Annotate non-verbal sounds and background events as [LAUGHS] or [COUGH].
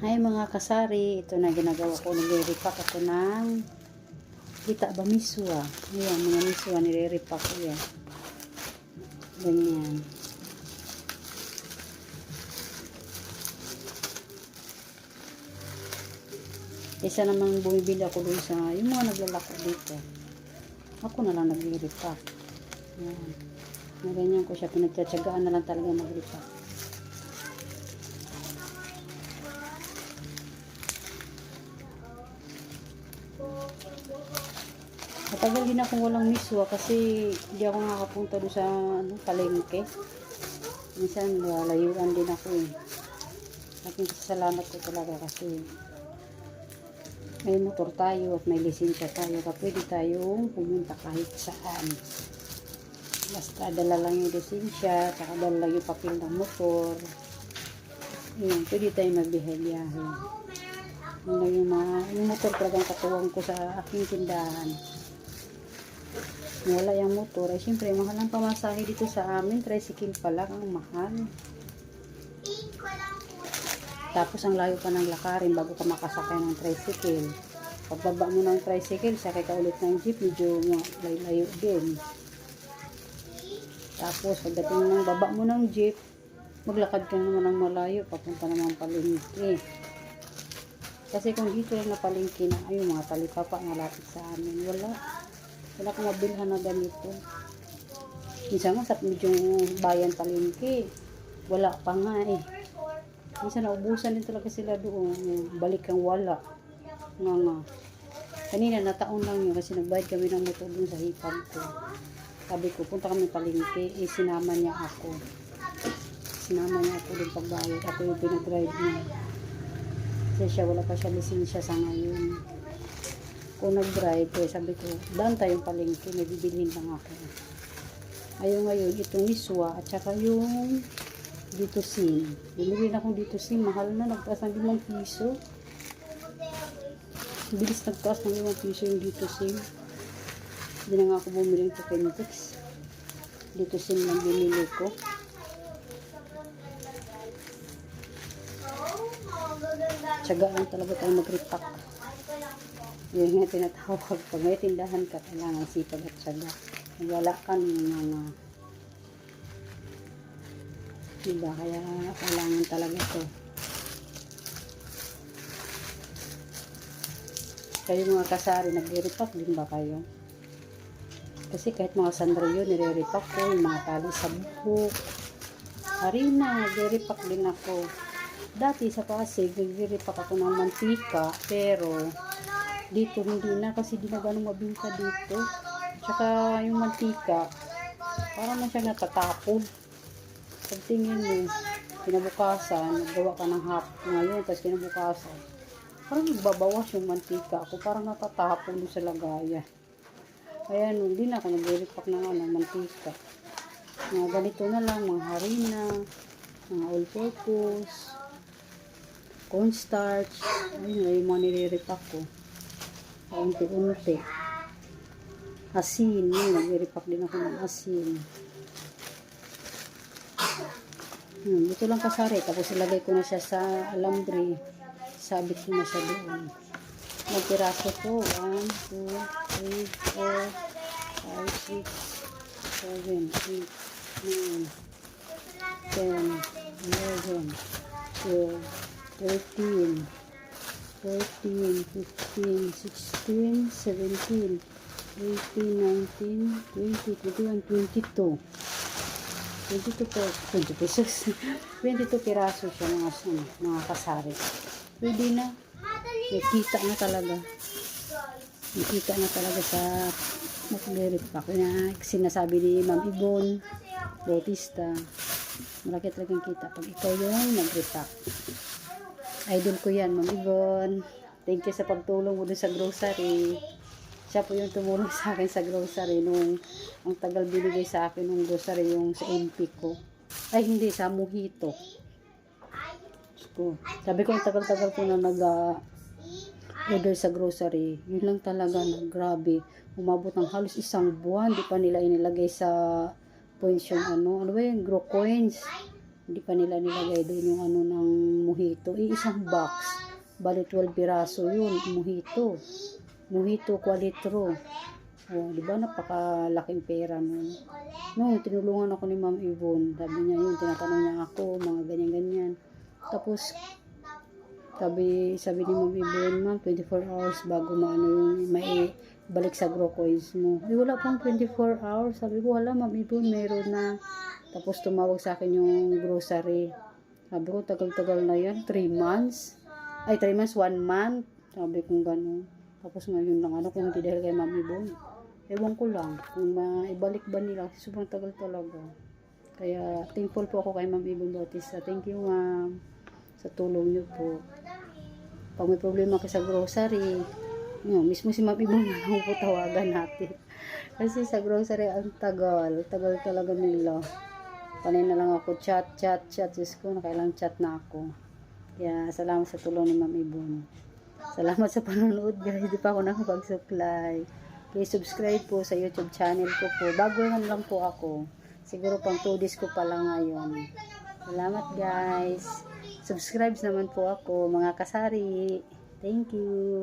Hi mga kasari, ito na ginagawa ko. Nire-repack ako ng kita ba miswa? Ayan, mga miswa nire-repack ko yan. Ganyan. Isa naman bumibili ako dun sa, yung mga naglalako dito. Ako na lang nagre-repack. Ayan. Na ganyan ko siya, pinagtsatsagaan na lang talaga mag-repack. Matagal din ako walang miswa kasi hindi ako nakakapunta doon sa ano, palengke. Minsan layuan din ako eh. Laking salamat ko talaga kasi may motor tayo at may lisensya tayo ka pwede tayong pumunta kahit saan. Basta dala lang yung lisensya, saka dala lang yung papel ng motor. Yun, pwede tayo magbihabiyahe. Yun lang yung, yung motor talagang katuwang ko sa aking tindahan. Wala yung motor, ay syempre mahal ang pamasahe dito sa amin. Tricycle pa lang ang mahal. Tapos ang layo pa ng lakarin bago ka makasakay ng tricycle. Pagbaba mo ng tricycle, sakay ka ulit ng jeep, medyo layo din. Tapos pagdating ng baba mo ng jeep, maglakad ka naman ng malayo, papunta naman palengke. Kasi kung dito lang na palengke na, ayun mga talipapa na lapit sa amin, wala. Wala akong mabilhan na ganito. Minsan nga sa medyo bayan palengke, wala pa nga eh. Minsan naubusan din talaga sila doon. Balik ang wala. Nga nga. Kanina nataon lang yun kasi nagbayad kami ng motor dun sa hipag ko. Sabi ko, punta kami palengke. Eh, sinama niya ako. Sinama niya ako dun pagbayad. Ako yung pinag-drive niya. Kasi siya, wala pa siya lisensya sa ngayon. Kung nag-drive, eh, sabi ko, daan tayong palengke. May bibilhin lang ako. Ayun ngayon, itong iswa at saka yung dito sim. Bumili na akong dito sim. Mahal na. Nagtaas ng 5 piso. Bilis nagtaas ng 5 piso yung dito sim. Hindi na nga ako bumili ng Pokemtex. Dito sim lang binili ko. Tsaga lang talaga tayo mag-repack. Yun nga tinatawag. Pag may tindahan ka, kailangan sipag at. Kung wala ka ng mga Diba? Kaya kailangan talaga to. Kayo mga kasari, nagre-repack din ba kayo? Kasi kahit mga sandalyo, nire-repack ko. Yung mga tali sa buhok. Harina, nagre-repack din ako. Dati sa Pasig, nagre-repack ako ng mantika. Pero, dito hindi na kasi di na ganun mabinta dito. Tsaka yung mantika, parang na siya natatapon pagtingin mo, kinabukasan, naggawa ka ng hap ngayon, tapos kinabukasan, parang nagbabawas yung mantika ako, parang natatapon sa lagaya. Kaya no, hindi na ako nag-repack ng ano, mantika. Mga ganito na lang, mga harina, mga all-purpose, cornstarch, ayun na yung mga nire-repack ko. Unti-unti. Asin, yun, nag-repack din ako ng asin. Hmm, ito lang kasari. Tapos ilagay ko na siya sa alambre. Sabit ko na siya doon. May piraso to. 1, 2, 3, 4, 5, 6, 7, 8, 9, 10, 11, 12, 13, 14, 15, 16, 17, 18, 19, 20, 21, 22. 22 po, 20 pesos. 22 piraso siya mga, ano, mga kasari. Pwede na. May kita na talaga. May kita na talaga sa mag-lyric pack na sinasabi ni Ma'am Ibon Bautista. Malaki talagang kita pag ikaw yung nag-repack. Idol ko yan, Ma'am Ibon. Thank you sa pagtulong mo dun sa grocery siya po yung tumulong [LAUGHS] sa akin sa grocery nung ang tagal binigay sa akin nung grocery yung sa MP ko. Ay, hindi, sa Mojito. Ko. Sabi ko, tagal-tagal ko na nag uh, order sa grocery. Yun lang talaga na grabe. Umabot ng halos isang buwan. Di pa nila inilagay sa points yung ano. Ano ba yung grow coins? Hindi pa nila nilagay doon yung ano ng mojito. Eh, isang box. Bali 12 piraso yun. Mojito. Mojito kwalitro. Oh, di ba napakalaking pera nun. No, tinulungan ako ni Ma'am Yvonne. Sabi niya yun, tinatanong niya ako, mga ganyan-ganyan. Tapos, sabi, sabi ni Ma'am Yvonne, Ma'am, 24 hours bago maano yung may balik sa grow mo. Eh, wala pang 24 hours. Sabi ko, wala, Ma'am Yvonne, meron na. Tapos tumawag sa akin yung grocery. Sabi ko, tagal-tagal na yan. 3 months. Ay, 3 months, 1 month. Sabi ko gano'n. Tapos ngayon lang, ano, kung hindi dahil kay Ma'am Yvonne. Ewan ko lang kung maibalik ba nila sobrang tagal talaga. Kaya thankful po ako kay Ma'am Ibon Bautista. Thank you ma'am sa tulong niyo po. Pag may problema ka sa grocery, yun, mismo si Ma'am Ibon na lang [LAUGHS] po tawagan natin. Kasi sa grocery ang tagal, tagal talaga nila. Panay na lang ako chat, chat, chat. Diyos ko, nakailang chat na ako. Kaya salamat sa tulong ni Ma'am Ibon. Salamat sa panonood guys. Di pa ako nakapag-supply. Please subscribe po sa YouTube channel ko po. Baguhan lang po ako. Siguro pang 2 days ko pa lang ngayon. Salamat guys. Subscribe naman po ako mga kasari. Thank you.